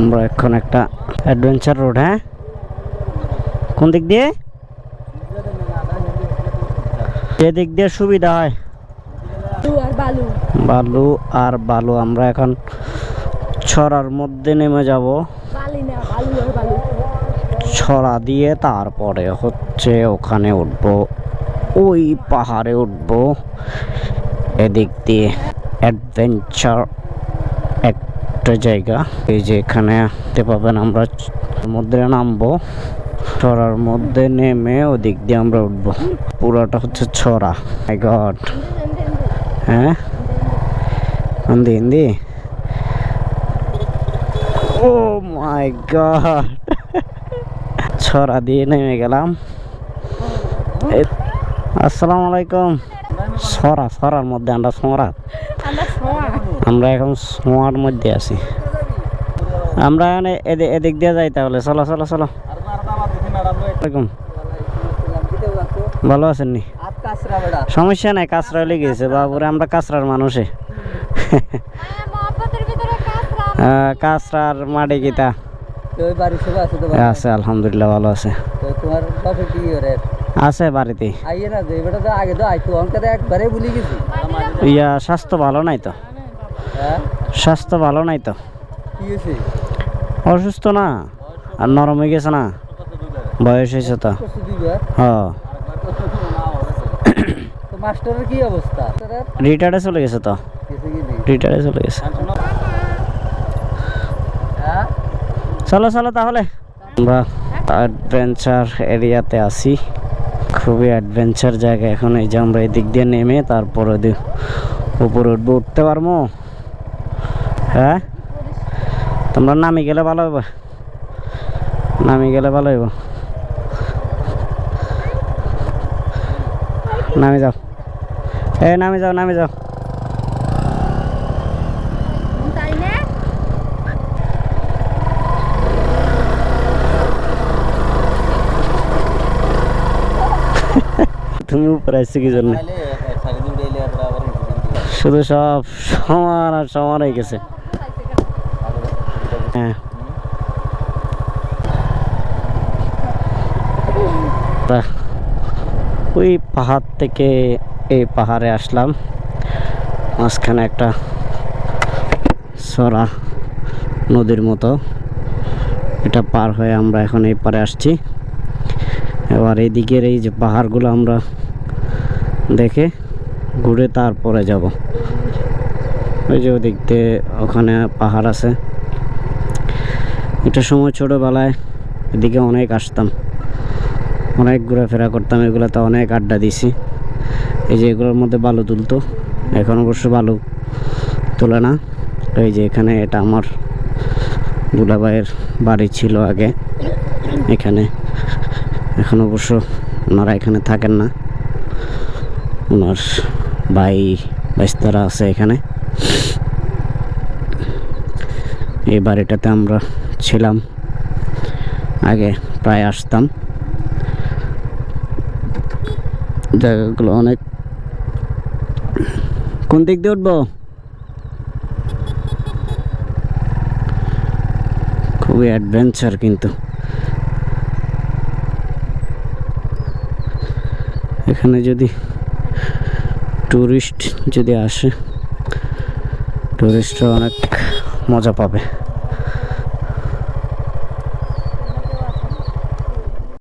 আমরা এখন একটা অ্যাডভেঞ্চার রোড হ্যাঁ? কোন দিক দিয়ে? যে দিক দিয়ে সুবিধা হয়। বালু আর বালু। আমরা এখন ছড়ার মধ্যে নেমে যাব। ছড়া দিয়ে তারপরে হচ্ছে ওখানে উঠবো। ওই পাহাড়ে উঠবো। এদিক দিয়ে অ্যাডভেঞ্চার একটা জায়গা। এই যে এখানে দেখতে পাবেন আমরা সমুদ্রে নামবো। ছড়ার মধ্যে নেমে ওদিক দিয়ে আমরা উঠবো। পুরোটা হচ্ছে ছড়া মাই হ্যাঁ? Hindi Hindi? Oh my god ছড়া দিয়ে নেমে গেলাম। আসসালামু আলাইকুম। সরা সরার মধ্যে আমরা সোয়া আমরা এখন সোঁয়ার মধ্যে আছি। আমরা এখানে এদি- এদিক দিয়ে যাই তাহলে। চলো চলো চলো। ভালো আছেন নি সমস্যা নাই কাঁচরা লেগেছে বাবুরে আমরা কাঁচরার মানুষে। কাঁচরার মাটি গীতা আছে আলহামদুলিল্লাহ ভালো আছে। আছে বাড়িতে ইয়া স্বাস্থ্য ভালো নাই তো? স্বাস্থ্য ভালো নাই তো। অসুস্থ না আর নরম হয়ে গেছে না। বয়স হয়েছে তো। কষ্ট দিবা? হ। তো মাস্টারের কি অবস্থা? মাস্টারের রিটায়ার্ডে চলে গেছে তো। রিটায়ার্ডে চলে গেছে। হ্যাঁ? চলো চলো তাহলে। আমরা অ্যাডভেঞ্চার এরিয়াতে আছি। খুবই অ্যাডভেঞ্চার জায়গা এখন। এই যে আমরা এদিক দিয়ে নেমে তারপরে উপরে উঠবো উঠতে পারব। হ্যাঁ? তোমরা নামি গেলে ভালো হবে নামি গেলে ভালো হইব। নামি যাও। এ নামি যাও নামি যাও। তুমি উপরে আসছো কি জন্য? শুধু সব সমান আর সমান হয়ে গেছে। হ্যাঁ। ওই পাহাড় থেকে এই পাহাড়ে আসলাম। মাঝখানে একটা সরা নদীর মতো। এটা পার হয়ে আমরা এখন এই পারে আসছি। এবার এই দিকের এই যে পাহাড়গুলো আমরা দেখে ঘুরে তারপরে যাব। ওই যে ওদিক দিয়ে ওখানে পাহাড় আছে। একটা সময় ছোটোবেলায় এদিকে অনেক আসতাম, অনেক ঘোরাফেরা করতাম, এগুলোতে অনেক আড্ডা দিছি। এই যে এগুলোর মধ্যে বালু তুলতো, এখন অবশ্য বালু তোলে না। এই যে এখানে এটা আমার দুলাভাইয়ের বাড়ি ছিল আগে, এখানে। এখন অবশ্য ওনারা এখানে থাকেন না। ওনার ভাই বাইস্তারা আছে এখানে। এই বাড়িটাতে আমরা ছিলাম। আগে প্রায় আসতাম। জায়গাগুলো অনেক। কোন দিক দিয়ে উঠবো? খুবই অ্যাডভেঞ্চার কিন্তু। এখানে যদি টুরিস্ট যদি আসে টুরিস্টরা অনেক মজা পাবে।